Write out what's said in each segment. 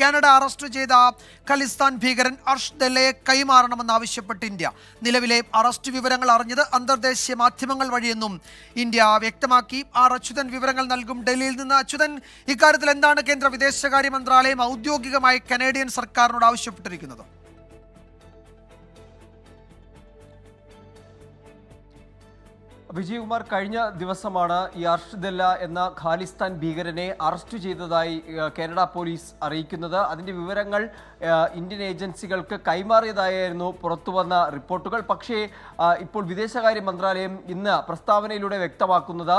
Canada arrest ചെയ്ത ഖലിസ്ഥാൻ ഭീകരൻ അർഷ് ദല്ലയെ കൈമാറണമെന്ന് ആവശ്യപ്പെട്ട് ഇന്ത്യ. നിലവിലെ അറസ്റ്റ് വിവരങ്ങൾ അറിഞ്ഞത് അന്തർദേശീയ മാധ്യമങ്ങൾ വഴിയെന്നും ഇന്ത്യ വ്യക്തമാക്കി. ആർ അച്യുതൻ വിവരങ്ങൾ നൽകും ഡൽഹിയിൽ നിന്ന്. അച്യുതൻ ഇക്കാര്യത്തിൽ എന്താണ് കേന്ദ്ര വിദേശകാര്യ മന്ത്രാലയം ഔദ്യോഗികമായി കനേഡിയൻ സർക്കാരിനോട് ആവശ്യപ്പെട്ടിരിക്കുന്നത്? വിജയകുമാർ കഴിഞ്ഞ ദിവസമാണ് ഈ അർഷിദല്ല എന്ന ഖാലിസ്ഥാൻ ഭീകരനെ അറസ്റ്റ് ചെയ്തതായി കേരള പോലീസ് അറിയിക്കുന്നത്. അതിന്റെ വിവരങ്ങൾ ഇന്ത്യൻ ഏജൻസികൾക്ക് കൈമാറിയതായിരുന്നു പുറത്തുവന്ന റിപ്പോർട്ടുകൾ. പക്ഷേ ഇപ്പോൾ വിദേശകാര്യ മന്ത്രാലയം ഇന്ന് പ്രസ്താവനയിലൂടെ വ്യക്തമാക്കുന്നത്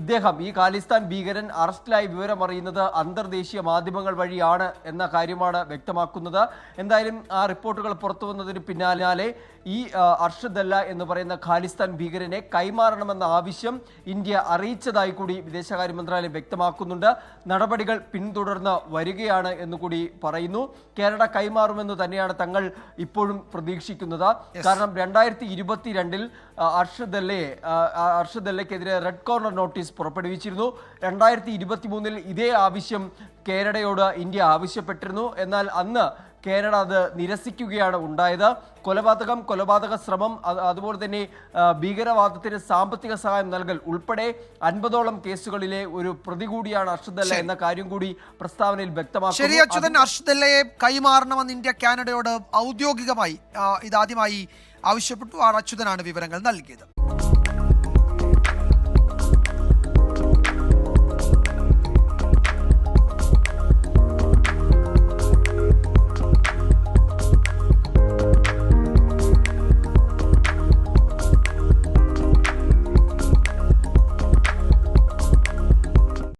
ഇദ്ദേഹം ഈ ഖാലിസ്ഥാൻ ഭീകരൻ അറസ്റ്റിലായി വിവരമറിയുന്നത് അന്തർദേശീയ മാധ്യമങ്ങൾ വഴിയാണ് എന്ന കാര്യമാണ് വ്യക്തമാക്കുന്നത്. എന്തായാലും ആ റിപ്പോർട്ടുകൾ പുറത്തു വന്നതിന് പിന്നാലെ ഈ അർഷിദല്ല എന്ന് പറയുന്ന ഖാലിസ്ഥാൻ ഭീകരനെ കൈമാറണമെന്ന ആവശ്യം ഇന്ത്യ അറിയിച്ചതായി കൂടി വിദേശകാര്യ മന്ത്രാലയം വ്യക്തമാക്കുന്നുണ്ട്. നടപടികൾ പിന്തുടർന്ന് വരികയാണ് എന്ന് കൂടി പറയുന്നു. കേരള കൈമാറുമെന്ന് തന്നെയാണ് തങ്ങൾ ഇപ്പോഴും പ്രതീക്ഷിക്കുന്നത്. കാരണം രണ്ടായിരത്തി ഇരുപത്തിരണ്ടിൽ അർഷദല്ലയെ അർഷദല്ലയ്ക്കെതിരെ റെഡ് കോർണർ നോട്ടീസ് പുറപ്പെടുവിച്ചിരുന്നു. രണ്ടായിരത്തി ഇരുപത്തി മൂന്നിൽ ഇതേ ആവശ്യം കേരളയോട് ഇന്ത്യ ആവശ്യപ്പെട്ടിരുന്നു. എന്നാൽ അന്ന് കാനഡ അത് നിരസിക്കുകയാണ് ഉണ്ടായത്. കൊലപാതകം കൊലപാതക ശ്രമം അത് അതുപോലെ തന്നെ ഭീകരവാദത്തിന് സാമ്പത്തിക സഹായം നൽകൽ ഉൾപ്പെടെ അൻപതോളം കേസുകളിലെ ഒരു പ്രതി കൂടിയാണ് അർഷദല്ല എന്ന കാര്യം കൂടി പ്രസ്താവനയിൽ ശരി വ്യക്തമാക്കുന്നു അച്യുതൻ അർഷ് ദല്ലയെ കൈമാറണമെന്ന് ഇന്ത്യ കാനഡയോട് ഔദ്യോഗികമായി ഇതാദ്യമായി ആവശ്യപ്പെട്ടു. ആർ അച്യുതനാണ് വിവരങ്ങൾ നൽകിയത്.